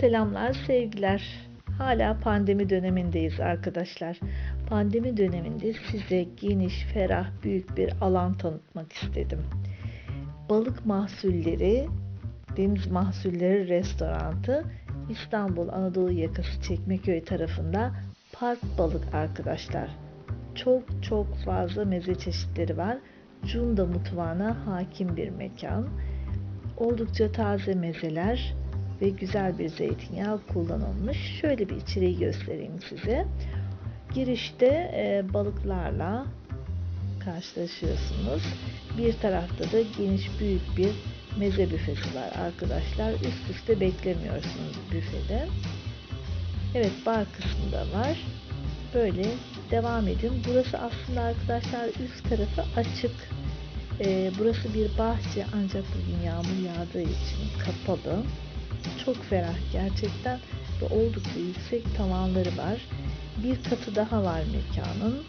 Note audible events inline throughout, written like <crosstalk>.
Selamlar, sevgiler. Hala pandemi dönemindeyiz arkadaşlar. Pandemi döneminde size geniş, ferah, büyük bir alan tanıtmak istedim. Balık Mahsulleri, Deniz Mahsulleri Restorantı İstanbul Anadolu yakası Çekmeköy tarafında Park Balık arkadaşlar. Çok çok fazla meze çeşitleri var. Cunda mutfağına hakim bir mekan. Oldukça taze mezeler ve güzel bir zeytinyağı kullanılmış. Şöyle bir içeriği göstereyim size. Girişte e, balıklarla karşılaşıyorsunuz. Bir tarafta da geniş büyük bir meze büfesi var arkadaşlar. Üst üste beklemiyorsunuz büfede. Evet bar kısmı da var. Böyle devam edin. Burası aslında arkadaşlar üst tarafı açık. Ee, burası bir bahçe ancak bugün yağmur yağdığı için kapalı. Çok ferah gerçekten ve oldukça yüksek tavanları var. Bir katı daha var mekanın.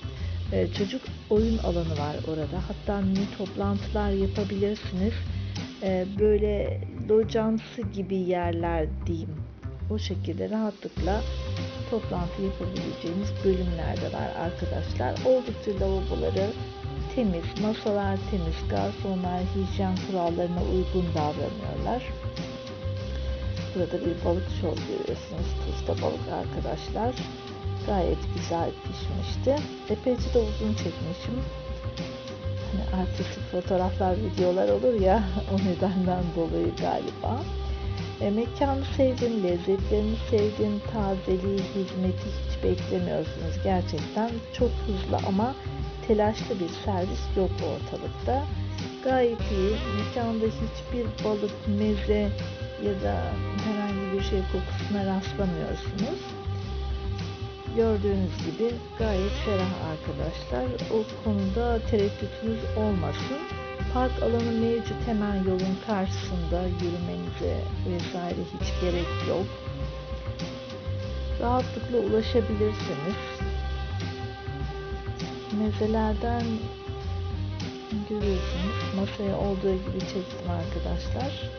Ee, çocuk oyun alanı var orada. Hatta mini toplantılar yapabilirsiniz. Ee, böyle locamsı gibi yerler diyeyim. O şekilde rahatlıkla toplantı yapabileceğiniz bölümler de var arkadaşlar. Oldukça lavaboları temiz, masalar temiz, garsonlar hijyen kurallarına uygun davranıyorlar. Burada bir balık şov görüyorsunuz. Tuzda balık arkadaşlar. Gayet güzel pişmişti. Epeyce de uzun çekmişim. Hani artistik fotoğraflar, videolar olur ya <laughs> o nedenden dolayı galiba. E, mekanı sevdim, lezzetlerini sevdim, tazeliği, hizmeti hiç beklemiyorsunuz. Gerçekten çok hızlı ama telaşlı bir servis yok ortalıkta. Gayet iyi. Mekanda hiçbir balık, meze ya da herhangi bir şey kokusuna rastlamıyorsunuz. Gördüğünüz gibi gayet ferah arkadaşlar. O konuda tereddütünüz olmasın. Park alanı mevcut hemen yolun karşısında yürümenize vesaire hiç gerek yok. Rahatlıkla ulaşabilirsiniz. Mezelerden görüyorsunuz. Masaya olduğu gibi çektim arkadaşlar.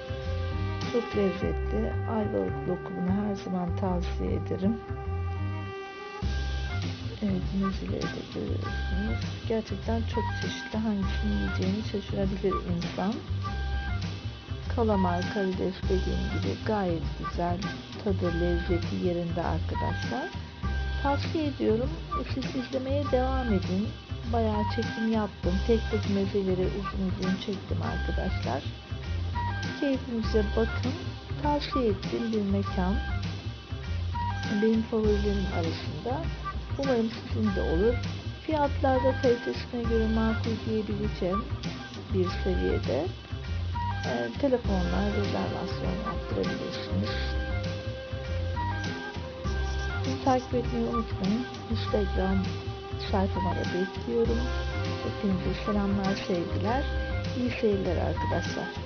Çok lezzetli. Ayvalık lokumunu her zaman tavsiye ederim. Evet mezeleri de görüyorsunuz. Gerçekten çok çeşitli hangisini yiyeceğini şaşırabilir insan. Kalamar, karides dediğim gibi gayet güzel. Tadı, lezzeti yerinde arkadaşlar. Tavsiye ediyorum. Siz izlemeye devam edin. Bayağı çekim yaptım. Tek tek mezeleri uzun uzun çektim arkadaşlar. Keyfinize bakın. Tavsiye ettiğim bir mekan. Benim favorilerim arasında. Umarım sizin de olur. Fiyatlarda kalitesine göre makul diyebileceğim bir seviyede. E, telefonla rezervasyon yaptırabilirsiniz. Bizi takip etmeyi unutmayın. Instagram sayfama da bekliyorum. Hepinize selamlar, sevgiler. İyi seyirler arkadaşlar.